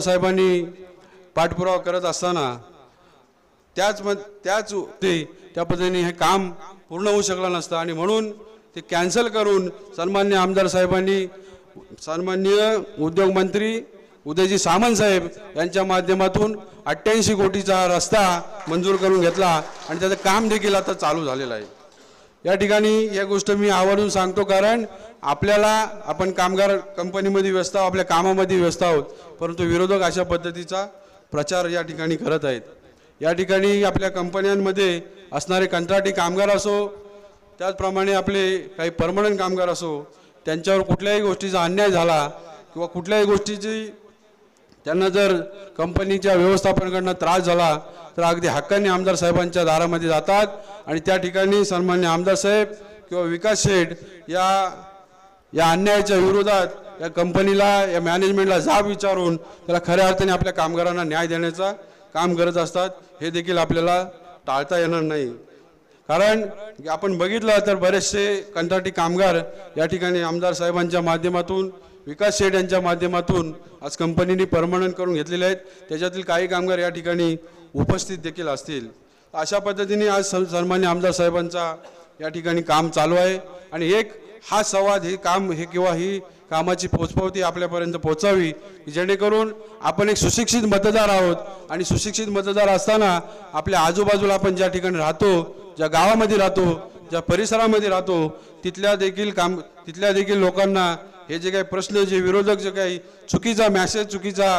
साहेबांनी पाठपुरावा करत असताना त्याच म त्याच ते त्या पद्धतीने हे काम पूर्ण होऊ शकलं नसतं. आणि म्हणून ते कॅन्सल करून सन्मान्य आमदार साहेबांनी सन्मान्य उद्योगमंत्री उदयजी सामंत साहेब यांच्या माध्यमातून अठ्ठ्याऐंशी कोटीचा रस्ता मंजूर करून घेतला आणि त्याचं काम देखील आता चालू झालेलं आहे. या ठिकाणी या गोष्ट मी आवर्जून सांगतो कारण आपल्याला आपण कामगार कंपनीमध्ये व्यस्त आहोत आपल्या कामामध्ये व्यस्त आहोत परंतु विरोधक अशा पद्धतीचा प्रचार या ठिकाणी करत आहेत. या ठिकाणी आपल्या कंपन्यांमध्ये असणारे कंत्राटी कामगार असो त्याचप्रमाणे आपले काही परमनंट कामगार असो त्यांच्यावर कुठल्याही गोष्टीचा अन्याय झाला किंवा कुठल्याही गोष्टीची त्यांना जर कंपनीच्या व्यवस्थापनाकडनं त्रास झाला तर अगदी हक्काने आमदार साहेबांच्या दारामध्ये जातात आणि त्या ठिकाणी सन्मान्य आमदार साहेब किंवा विकास शेठ या या अन्यायाच्या विरोधात या कंपनीला या मॅनेजमेंटला जाब विचारून त्याला खऱ्या अर्थाने आपल्या कामगारांना न्याय देण्याचा काम करत असतात हे देखील आपल्याला टाळता येणार नाही. कारण आपण बघितलं तर बरेचसे कंत्राटी कामगार या ठिकाणी आमदार साहेबांच्या माध्यमातून विकास शेठ यांच्या माध्यमातून आज कंपनीने परमनंट करून घेतलेले आहेत. त्याच्यातील काही कामगार या ठिकाणी उपस्थित देखील असतील. अशा पद्धतीने आज सन्मान्य आमदार साहेबांचा या ठिकाणी काम चालू आहे. आणि एक हा संवाद हे काम हे किंवा ही कामाची पोचपावती आपल्यापर्यंत पोचावी जेणेकरून आपण एक सुशिक्षित मतदार आहोत. आणि सुशिक्षित मतदार असताना आपल्या आजूबाजूला आपण ज्या ठिकाणी राहतो ज्या गावामध्ये राहतो ज्या परिसरामध्ये राहतो तिथल्या देखील काम तिथल्या देखील लोकांना हे जे काही प्रश्न जे विरोधक जे काही चुकीचा मॅसेज चुकीचा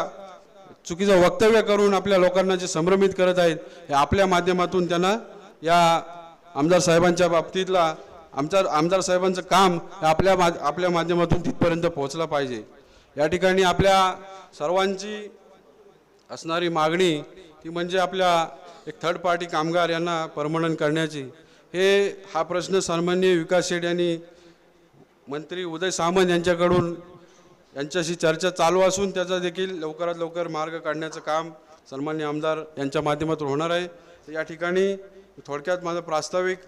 चुकीचं वक्तव्य करून आपल्या लोकांना जे संभ्रमित करत आहेत हे आपल्या माध्यमातून त्यांना या आमदार साहेबांच्या बाबतीतला आमच्या आमदार साहेबांचं काम हे आपल्या मा आपल्या माध्यमातून तिथपर्यंत पोहोचलं पाहिजे. या ठिकाणी आपल्या सर्वांची असणारी मागणी ती म्हणजे आपल्या एक थर्ड पार्टी कामगार यांना परमनंट करण्याची. हे हा प्रश्न सन्मान्य विकास शेठ यांनी मंत्री उदय सामंत यांच्याकडून यांच्याशी चर्चा चालू असून त्याचा देखील लवकरात लवकर मार्ग काढण्याचं काम सन्मान्य आमदार यांच्या माध्यमातून होणार आहे. तर या ठिकाणी थोडक्यात माझं प्रास्ताविक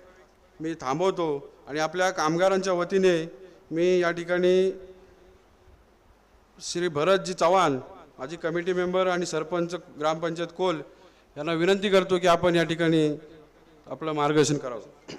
मी थांबवतो आणि आपल्या कामगारांच्या वतीने मी या ठिकाणी श्री भरतजी चव्हाण माझी कमिटी मेंबर आणि सरपंच ग्रामपंचायत कोल यांना विनंती करतो की आपण या ठिकाणी आपलं मार्गदर्शन करावं.